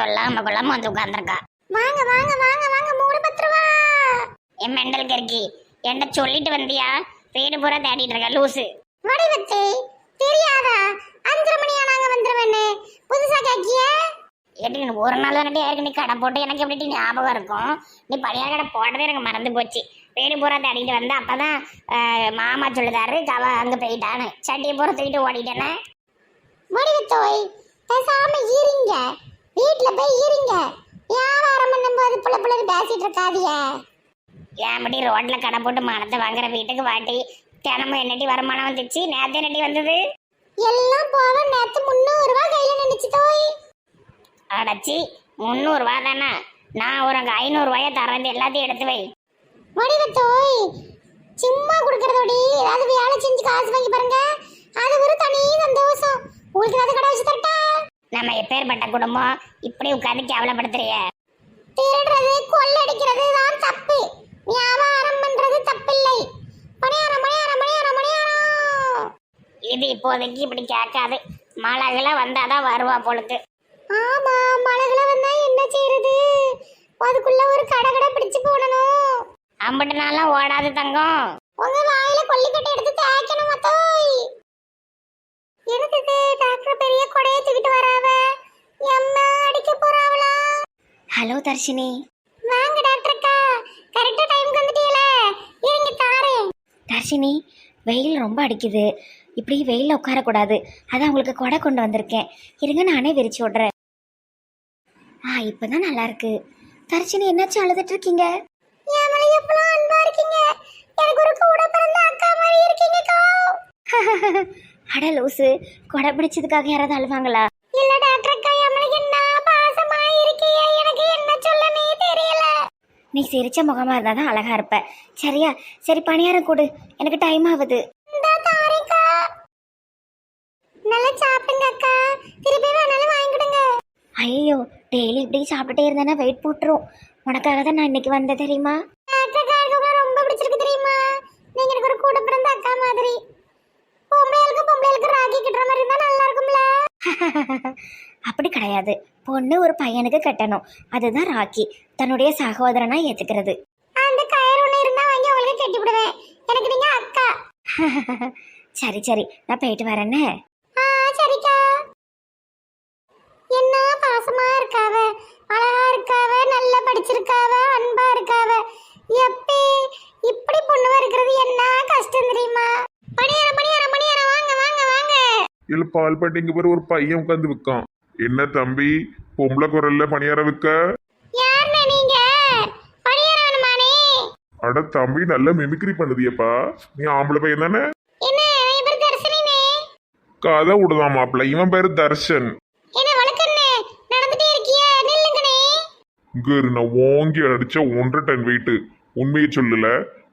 சொல்லாம கொள்ளாம வந்து உட்கார்ந்துருக்கா. வாங்க வாங்க வாங்க வாங்க மூணு பத்து ரூபா என் மெண்டல் கருக்கி என்கிட்ட சொல்லிட்டு வந்தியா? வீடு பூரா தேடிட்டு இருக்கா லூசு. வடிவத்தை தெரியாதா? அஞ்சரை மணி ஆனாங்க வந்துருவேன்னு. புதுசா கேக்கிய ஏட்டி ஒரு நாள் தானே ஏற்கனவே கடை போட்டு எனக்கு எப்படி ஞாபகம் இருக்கும்? நீ பணியார கடை போட்டதே எனக்கு மறந்து போச்சு. வீடு பூரா தேடிட்டு வந்து அப்பதான் மாமா சொல்லுதாரு கவ அங்க போயிட்டான்னு. சட்டியை பூரா தூக்கிட்டு ஓடிட்டேனே. வடிவத்தோய் பேசாம இருங்க. வீட்ல போய் இருங்க. வியாபாரம் பண்ணும்போது புள்ள புள்ள பேசிட்டு இருக்காதிய ஏன்படி ரோட்ல கடை போட்டு மனத்தை வாங்குற வீட்டுக்கு வாட்டி தினமும் என்னடி வருமானம் வந்துச்சு? நேரத்தை என்னடி வந்தது? எல்லாம் போக நேத்து ரூபாய் கையில நினைச்சு தோய் அடைச்சி முந்நூறுரூவா தானே? நான் ஒரு அங்கே ஐநூறுரூவாயை தரேன் எல்லாத்தையும் எடுத்து வை. வடிவத்தோய் சும்மா கொடுக்கறதோடி ஏதாவது வேலை செஞ்சு காசு வாங்கி பாருங்க. அது ஒரு தனி சந்தோஷம். உங்களுக்கு ஏதாவது கடை வச்சு தரட்டா? நம்ம எப்பேற்பட்ட குடும்பம்? இப்படி உட்காந்து கேவலப்படுத்துறிய திருடுறது கொள்ளடிக்கிறது தான் தப்பு. வியாபாரம் பண்றது தப்பில்லை. மணியாரம் மணியாரம் மணியாரம் மணியாரம் இது இப்போதைக்கு இப்படி கேட்காது. மழைகளை வந்தாதான் வருவா பொழுது. ஆமா மழைகளை வந்தா என்ன செய்யறது அதுக்குள்ள ஒரு கடை கடை பிடிச்சு போடணும். அம்பிட்டு நாளாம் ஓடாது தங்கம். உங்க வாயில கொல்லிக்கட்டை எடுத்து தேய்க்கணும் ஹலோ தர்ஷினி. வாங்க டாக்டர்க்கா கரெக்டா டைம்க்கு வந்துட்டீங்களே இருங்க தாரேன். தர்ஷினி வெயில் ரொம்ப அடிக்குது. இப்படி வெயிலில் உட்காரக்கூடாது. அதான் உங்களுக்கு கொடை கொண்டு வந்திருக்கேன். இருங்க நானே விரிச்சு விட்றேன். ஆ இப்போதான் நல்லா இருக்கு. தர்ஷினி என்னாச்சும் அழுதுட்டு இருக்கீங்க அக்கா. அட லூசு கொடை பிடிச்சதுக்காக யாராவது அழுவாங்களா? இல்ல டாக்டர் நீ சிரிச்ச முகமா இருந்தா தான் அழகா இருப்ப. சரியா? சரி பணியாரம் கொடு. எனக்கு டைம் ஆகுது. நல்லா சாப்பிடுங்க அக்கா. திருப்பி வேணாலும் வாங்கிடுங்க ஐயோ டெய்லி இப்படி சாப்பிட்டுட்டே இருந்தேன்னா வெயிட் போட்டுரும். உனக்காக தான் நான் இன்னைக்கு வந்தேன் தெரியுமா? ரொம்ப பிடிச்சிருக்கு தெரியுமா? நீங்க எனக்கு ஒரு கூட பிறந்த அக்கா மாதிரி. பொம்பளைகளுக்கு பொம்பளைகளுக்கு ராக்கி கிட்டுற மாதிரி இருந்தா நல்லா இருக்கும்ல. அப்படி கிடையாது. பொண்ணு ஒரு பையனுக்கு கட்டணும். அதுதான் ராக்கி. தன்னுடைய சகோதரனா ஏத்துக்கிறது. அந்த கயிறு ஒண்ணு இருந்தா வாங்கி உங்களுக்கு கட்டி விடுவேன் எனக்கு நீங்க அக்கா. சரி சரி. நான் போயிட்டு வரேன்னே. ஆ சரிக்கா. என்ன பாசமா இருக்காவ. அழகா இருக்காவ. நல்லா படிச்சிருக்காவ. அன்பா இருக்காவ. எப்பே இப்படி பொண்ணுவா இருக்கிறது என்ன கஷ்டம் தெரியுமா? பணியாரம் பணியாரம் பணியாரம். வாங்க வாங்க வாங்க. இல்ல பால் பாட்டிங்க பேர் ஒரு பையன் உட்காந்து விற்கான் என்ன தம்பி பொம்பளை குரல்ல பணியார விற்க யாருண்ணே நீங்க? பணியாரம் வேணுமானே அட தம்பி நல்ல மிமிக்ரி பண்ணுதியப்பா. நீ ஆம்பளை பையன் தானே? என்ன என் பேர் தர்ஷினினே? கதை விடுதான் மாப்பிள்ள இவன் பேரு தர்ஷன். என்ன வழக்கண்ணே நடந்துட்டே இருக்கிய? நில்லுங்கண்ணே இங்க இரு, நான் ஓங்கி அடிச்ச ஒன்றரை டன் வெயிட் உண்மையை சொல்லல.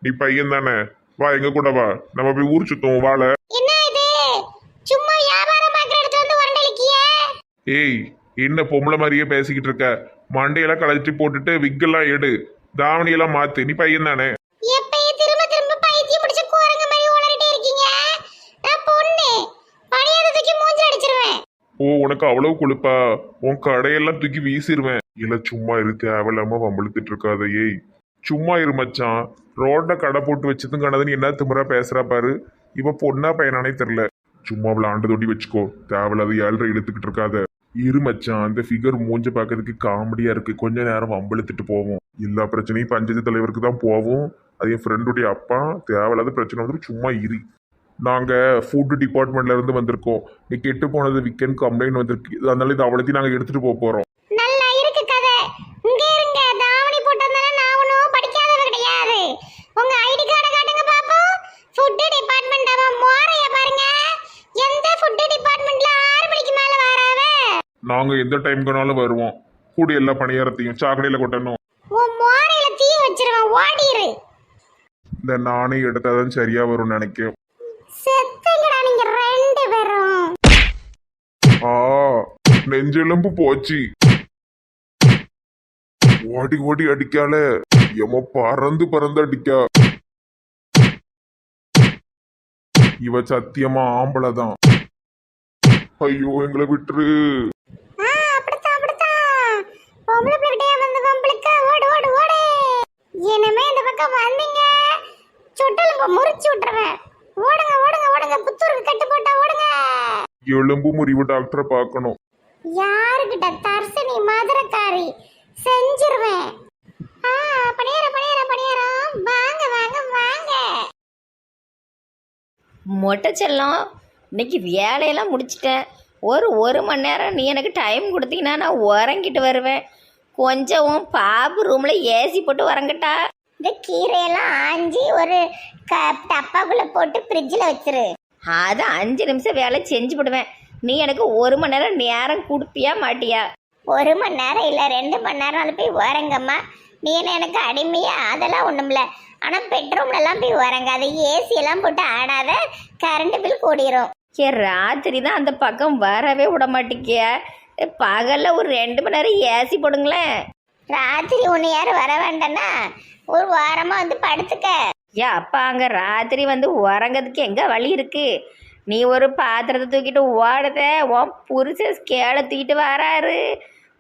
நீ பையன் தானே. வா எங்க கூட வா. நம்ம போய் ஊர் சுத்துவோம் வாழ. என்ன இது சும்மா வியாபாரம் பார்க்குற இடத்துல வந்து உரண்டளிக்கிய ஏய் என்ன பொம்பளை மாதிரியே பேசிக்கிட்டு இருக்க? மண்டையெல்லாம் களைச்சி போட்டுட்டு விக்கெல்லாம் எடு. தாவணியெல்லாம் மாத்து. நீ பையன் தானே ஓ உனக்கு அவ்வளவு கொழுப்பா? உன் கடையெல்லாம் தூக்கி வீசிடுவேன் இல்ல சும்மா இரு. தேவையில்லாம வம்பிழுத்துட்டு இருக்காத. ஏய் சும்மா இரு மச்சான். ரோட்ல கடை போட்டு வச்சதும் கணதுன்னு என்ன திமிரா பேசுறா பாரு. இவ பொண்ணா பையனானே தெரியல. சும்மா விளாண்டு தொட்டி வச்சுக்கோ. தேவையில்லாத ஏழ்ரை இழுத்துக்கிட்டு இருக்காத. இரு மச்சான் அந்த ஃபிகர் மூஞ்ச பார்க்கறதுக்கு காமெடியா இருக்கு. கொஞ்ச நேரம் வம்பிழுத்துட்டு போவோம். எல்லா பிரச்சனையும் பஞ்சாயத்து தலைவருக்கு தான் போவோம். அது என் ஃப்ரெண்டுடைய அப்பா. தேவையில்லாத பிரச்சனை வந்து சும்மா இரு. நாங்கள் ஃபுட் டிபார்ட்மெண்ட்லேருந்து வந்திருக்கோம். நீ கெட்டு போனது விக்கன் கம்ப்ளைண்ட் வந்திருக்கு. அதனால இது அவ்வளோத்தையும் நாங்கள் எடுத்துகிட்டு போக போகிறோம் நல்லா இருக்கு கதை இங்க இருங்க தாவணி போட்டு வந்தாலும் நான் ஒன்றும் படிக்காதவ கிடையாது உங்க ஐடி கார்டை காட்டுங்க பாப்போம் ஃபுட் டிபார்ட்மெண்ட் அவன் மோரைய பாருங்க எந்த ஃபுட் டிபார்ட்மெண்ட்ல ஆறு மணிக்கு மேல வராவ நாங்க எந்த டைம்க்குனாலும் வருவோம். கூடி எல்லா பணியாரத்தையும் சாக்கடையில கொட்டணும். உன் மோரையில தீ வச்சிருவேன் ஓடிரு. இந்த நானே எடுத்தாதான் சரியா வரும்னு நினைக்கிறேன் செத்துங்கடா நீங்க ரெண்டு பேரும். ஆ நெஞ்செலும்பு போச்சு. ஓடி ஓடி அடிக்கால. எம பறந்து பறந்து அடிக்கா. இவ சத்தியமா ஆம்பளை தான் ஐயோ எங்களை விட்டுரு. பொம்பளை பிள்ளைகிட்டே வந்து வம்பளுக்க ஓடு ஓடு ஓடு. இனிமே இந்த பக்கம் வந்தீங்க. சுட்டலுங்க முறிச்சு விட்டுருவேன். ஓடுங்க ஓடுங்க ஓடுங்க. புத்தூருக்கு கட்டு போட்டா ஓடுங்க. எலும்பு முறிவு டாக்டரை பார்க்கணும். யாருக்கிட்ட தர்சினி மதுரக்காரி? செஞ்சிருவேன். ஆ பணியாரம் பணியாரம் பணியாரம். வாங்க வாங்க வாங்க. மொட்டை செல்லம். இன்னைக்கு வேலையெல்லாம் முடிச்சிட்டேன். ஒரு ஒரு மணி நேரம் நீ எனக்கு டைம் கொடுத்தீங்கன்னா நான் உறங்கிட்டு வருவேன். கொஞ்சம் பாபு ரூமில் ஏசி போட்டு உறங்கட்டா. இந்த கீரையெல்லாம் ஆஞ்சி ஒரு க டப்பாக்குள்ள போட்டு ஃப்ரிட்ஜில் வச்சிரு. அது அஞ்சு நிமிஷம் வேலை செஞ்சு விடுவேன். நீ எனக்கு ஒரு மணி நேரம் நேரம் கொடுப்பியா மாட்டியா? ஒரு மணி நேரம் இல்லை ரெண்டு மணி நேரம் போய் உறங்கம்மா. நீ என்ன எனக்கு அடிமையா? அதெல்லாம் ஒண்ணுமில்ல. ஆனா பெட்ரூம்ல எல்லாம் போய் உறங்காத. ஏசி எல்லாம் போட்டு ஆடாத. Current bill கூடிரும். ஏ ராத்திரி தான் அந்த பக்கம் வரவே விட மாட்டேங்கிய பகலில் ஒரு ரெண்டு மணி நேரம் ஏசி போடுங்களேன். ராத்திரி ஒன்று யாரும் வர வேண்டாம்னா ஒரு வாரமா வந்து படுத்துக்க. ஏ அப்பா அங்கே ராத்திரி வந்து உறங்கிறதுக்கு எங்கே வழி இருக்கு? நீ ஒரு பாத்திரத்தை தூக்கிட்டு ஓடுத. உன் புருஷன் ஸ்கேலை தூக்கிட்டு வராரு.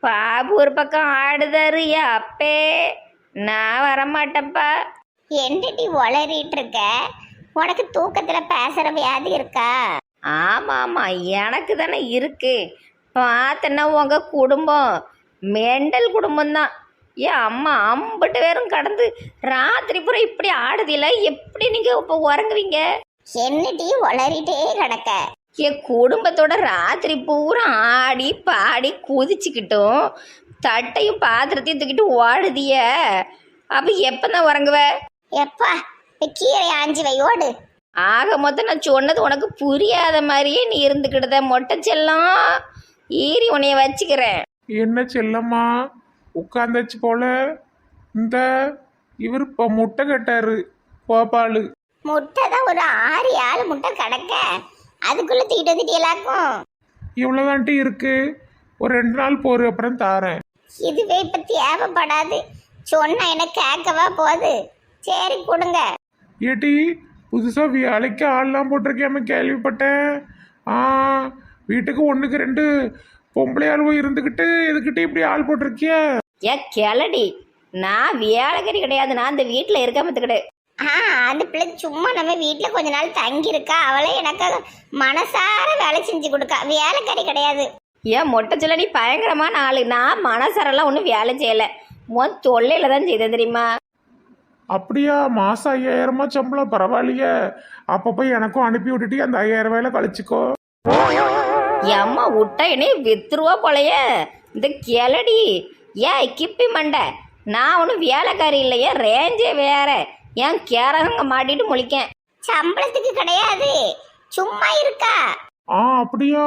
பாபு ஒரு பக்கம் ஆடுதாரு ஏ அப்பே. நான் வரமாட்டேன்ப்பா. என்னடி உளறிட்டு இருக்க? உனக்கு தூக்கத்துல பேசுற வியாதி இருக்கா? ஆமாம் ஆமாம் எனக்கு தானே இருக்கு. பார்த்தேன்னா உங்கள் குடும்பம் மெண்டல் குடும்பம்தான். ஏன் அம்மா அம்பட்டு பேரும் கடந்து ராத்திரி பூரா இப்படி ஆடுதில்ல எப்படி நீங்கள் இப்போ உறங்குவீங்க? என்னடி உளறிட்டே கிடக்க? என் குடும்பத்தோட ராத்திரி பூரா ஆடி பாடி குதிச்சுக்கிட்டும் தட்டையும் பாத்திரத்தையும் தூக்கிட்டு ஓடுதிய? அப்போ எப்போ தான் உறங்குவ எப்பா கீரை ஆஞ்சி வை ஓடு. ஆக மொத்தம் நான் சொன்னது உனக்கு புரியாத மாதிரியே நீ இருந்துக்கிட்டத மொட்டை செல்லம் ஈரி உன்னைய வச்சுக்கிறேன். என்ன செல்லம்மா? உட்காந்தாச்சு போல. இந்த இவர் இப்போ முட்டை கட்டாரு கோபாலு. முட்டை தான் ஒரு ஆறு ஏழு முட்டை கிடக்க. அதுக்குள்ள தூக்கிட்டு வந்துட்டீங்களாக்கும் இவ்வளோதான்ட்டு இருக்கு. ஒரு ரெண்டு நாள் போரு அப்புறம் தாரேன். இதுவே இப்ப தேவைப்படாது. சொன்னா என்ன கேட்கவா போகுது. சரி கொடுங்க. ஏட்டி புதுசாக வேலைக்கு ஆள்லாம் போட்டிருக்கேன்னு கேள்விப்பட்டேன். ஆ வீட்டுக்கு ஒன்றுக்கு ரெண்டு பொம்பளை ஆளுவோ இருந்துக்கிட்டு எதுக்கிட்ட இப்படி ஆள் போட்டிருக்கிய? ஏ கிளடி. நான் வேலைக்கறி கிடையாது. நான் இந்த வீட்டில் இருக்க மத்துக்கிடு ஆ அந்த பிள்ளை சும்மா நம்ம வீட்டில் கொஞ்ச நாள் தங்கி இருக்கா அவளே எனக்கு மனசார வேலை செஞ்சு கொடுக்கா. வேலைக்காரி கிடையாது. ஏன் மொட்டை செல்ல நீ பயங்கரமான ஆளு. நான் மனசரெல்லாம் ஒன்றும் வேலை செய்யலை. உன் தொல்லையில் தான் செய்தேன் தெரியுமா? அப்படியா? மாதம் ஐயாயிரமா சம்பளம்? பரவாயில்லையே. அப்போ போய் எனக்கும் அனுப்பி விட்டுட்டு அந்த ஐயாயிரம் ரூபாயில கழிச்சுக்கோ. எம்மா விட்டா என்னைய வித்துருவா போலையே. இந்த கிளடி. ஏன் கிப்பி மண்டை. நான் ஒன்றும் வேலைக்காரி இல்லையே. ரேஞ்சே வேற. ஏன் கேரகங்க மாட்டிட்டு முழிக்கேன். சம்பளத்துக்கு கிடையாது. சும்மா இருக்கா? ஆ அப்படியா?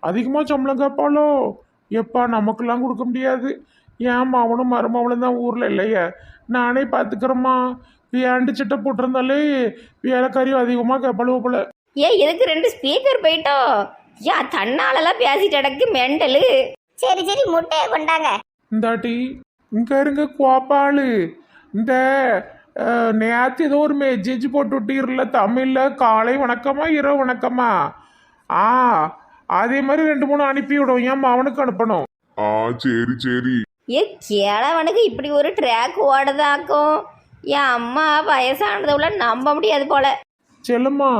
அதிகமாக சம்பளம் கேட்பாளோ எப்பா நமக்கெல்லாம் கொடுக்க முடியாது. ஏன் மாவனும் மருமவளும் தான் ஊரில் இல்லையே? நானே பார்த்துக்கிறேம்மா வேண்டு சட்டை போட்டிருந்தாலே வேலைக்காரியும் அதிகமாக கேட்பாளோ போல. ஏன் இதுக்கு ரெண்டு ஸ்பீக்கர் போயிட்டோம் ஏன் தன்னாலெல்லாம் பேசிட்டு அடக்கு மெண்டலு. சரி சரி முட்டையை கொண்டாங்க. இந்தாட்டி இங்க இருங்க கோப்பாளு இந்த நேத்து ஏதோ ஒரு மெசேஜ் போட்டு விட்டீர்ல தமிழ்ல காலை வணக்கமா இரவு வணக்கமா? ஆ அதே மாதிரி ரெண்டு மூணு அனுப்பி விடும் ஏன் அவனுக்கு அனுப்பணும். ஆ சரி சரி. ஏ கிழவனுக்கு இப்படி ஒரு ட்ராக் ஓடுதாக்கும். என் அம்மா வயசானதுல நம்ப முடியாது போல. செல்லம்மா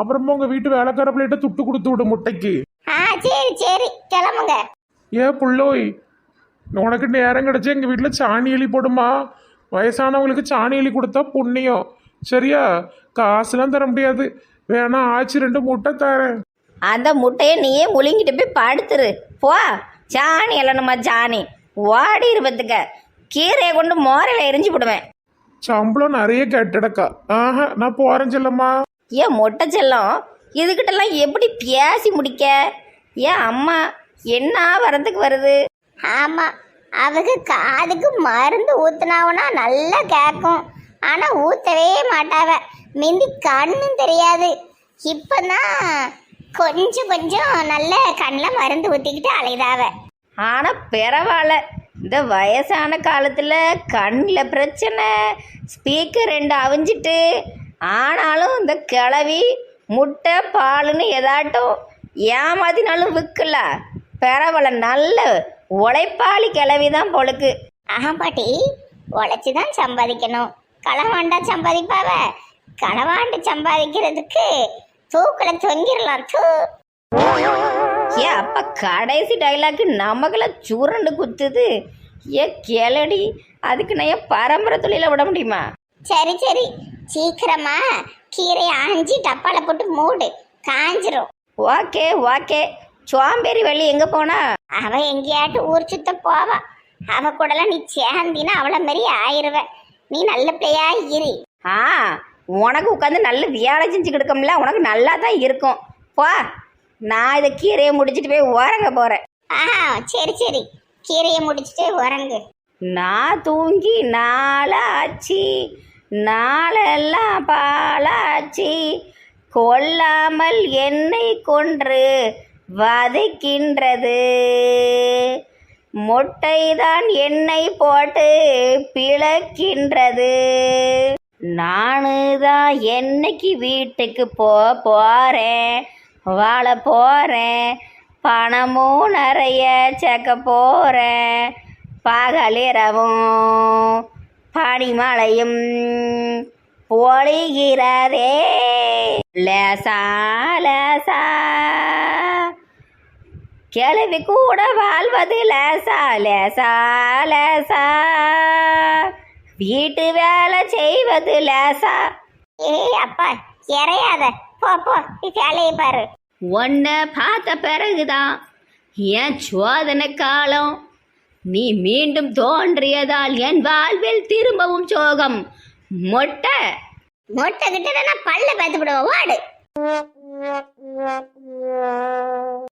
அப்புறமா உங்க வீட்டு வேலைக்கார பிள்ளைகிட்ட துட்டு கொடுத்து விடு முட்டைக்கு. ஆ சரி சரி கிளம்புங்க. ஏ புள்ளோய் உனக்கு நேரம் கிடைச்சா எங்கள் வீட்டில் சாணி எலி போடுமா? வயசானவங்களுக்கு சாணி எலி கொடுத்தா புண்ணியம். சரியா? காசுலாம் தர முடியாது. வேணா ஆச்சு ரெண்டு முட்டை தரேன். அந்த முட்டையை நீயே முழுங்கிட்டு போய் படுத்துரு. போ ஜானி இல்லைனுமா ஜானி ஓடி இருப்பதுக்க கீரையை கொண்டு மோரையில் எரிஞ்சு விடுவேன் சம்பளம் நிறைய கெட்டடக்கா. ஆஹா நான் போறேன் செல்லம்மா. ஏன் மொட்டை செல்லம் இதுகிட்டலாம் எப்படி பேசி முடிக்க? ஏன் அம்மா என்ன வரதுக்கு வருது? ஆமா அவங்க காதுக்கு மருந்து ஊத்துனாவனா நல்லா கேட்கும் ஆனா ஊத்தவே மாட்டாவ. மிந்தி கண்ணும் தெரியாது. இப்பதான் கொஞ்சம் கொஞ்சம் நல்ல கண்ணில் மருந்து ஊத்திக்கிட்டு அலைதாவ. ஆனால் பரவாயில்ல. இந்த வயசான காலத்தில் கண்ணில் பிரச்சனை ஸ்பீக்கர் ரெண்டு அவிஞ்சிட்டு ஆனாலும் இந்த கிளவி முட்டை பாலுன்னு ஏதாட்டும் ஏமாத்தினாலும் விற்கல பரவாயில்ல நல்ல உழைப்பாளி கிளவி தான் பொழுக்கு ஆஹா பாட்டி உழைச்சி தான் சம்பாதிக்கணும். களவாண்டா சம்பாதிப்பாவ? களவாண்டு சம்பாதிக்கிறதுக்கு தூக்கில் தொங்கிடலாம் தூ. ஏ அப்ப கடைசி டைலாக்கு நமக்கெல்லாம் சுரண்டு குத்துது. ஏ கிளடி அதுக்கு நான் பரம்பரை தொழில விட முடியுமா? சரி சரி. சீக்கிரமா கீரையை ஆஞ்சி டப்பால போட்டு மூடு. காஞ்சிரும். Okay okay. சோம்பேறி வள்ளி எங்க போனா? அவ எங்கேயாட்டு ஊர் சுத்த போவா. அவ கூடலாம் நீ சேர்ந்தினா அவளை மாதிரி ஆயிருவ. நீ நல்ல பிள்ளையா இரு. ஆ உனக்கு உட்காந்து நல்ல வேலை செஞ்சு கொடுக்கம்ல உனக்கு நல்லா தான் இருக்கும். போ. நான் இதை கீரையை முடிச்சிட்டு போய் உறங்க போறேன். ஆ சரி சரி. கீரையை முடிச்சிட்டு உறங்கு. நான் தூங்கி நாளாச்சு நாளெல்லாம் பாலாச்சு கொல்லாமல் என்னை கொன்று வதைக்கின்றது. மொட்டைதான் எண்ணெய் போட்டு பிளக்கின்றது. நானு தான் என்னைக்கு வீட்டுக்கு போ போறேன். வாழ போகிறேன் பணமும் நிறைய சேர்க்க போகிறேன் பகலிரவும் பனிமலையும் ஒளிகிறதே. லேசா லேசா. கிளவி கூட வாழ்வது லேசா லேசா லேசா. வீட்டு வேலை செய்வது லேசா. ஏய் அப்பா இறையாத. போ வேலையை பாரு. உன்னை பார்த்த பிறகுதான் என் சோதனை காலம். நீ மீண்டும் தோன்றியதால் என் வாழ்வில் திரும்பவும் சோகம். மொட்டை. மொட்டை கிட்ட நான் பல்ல பார்த்து விடுவேன் வாடு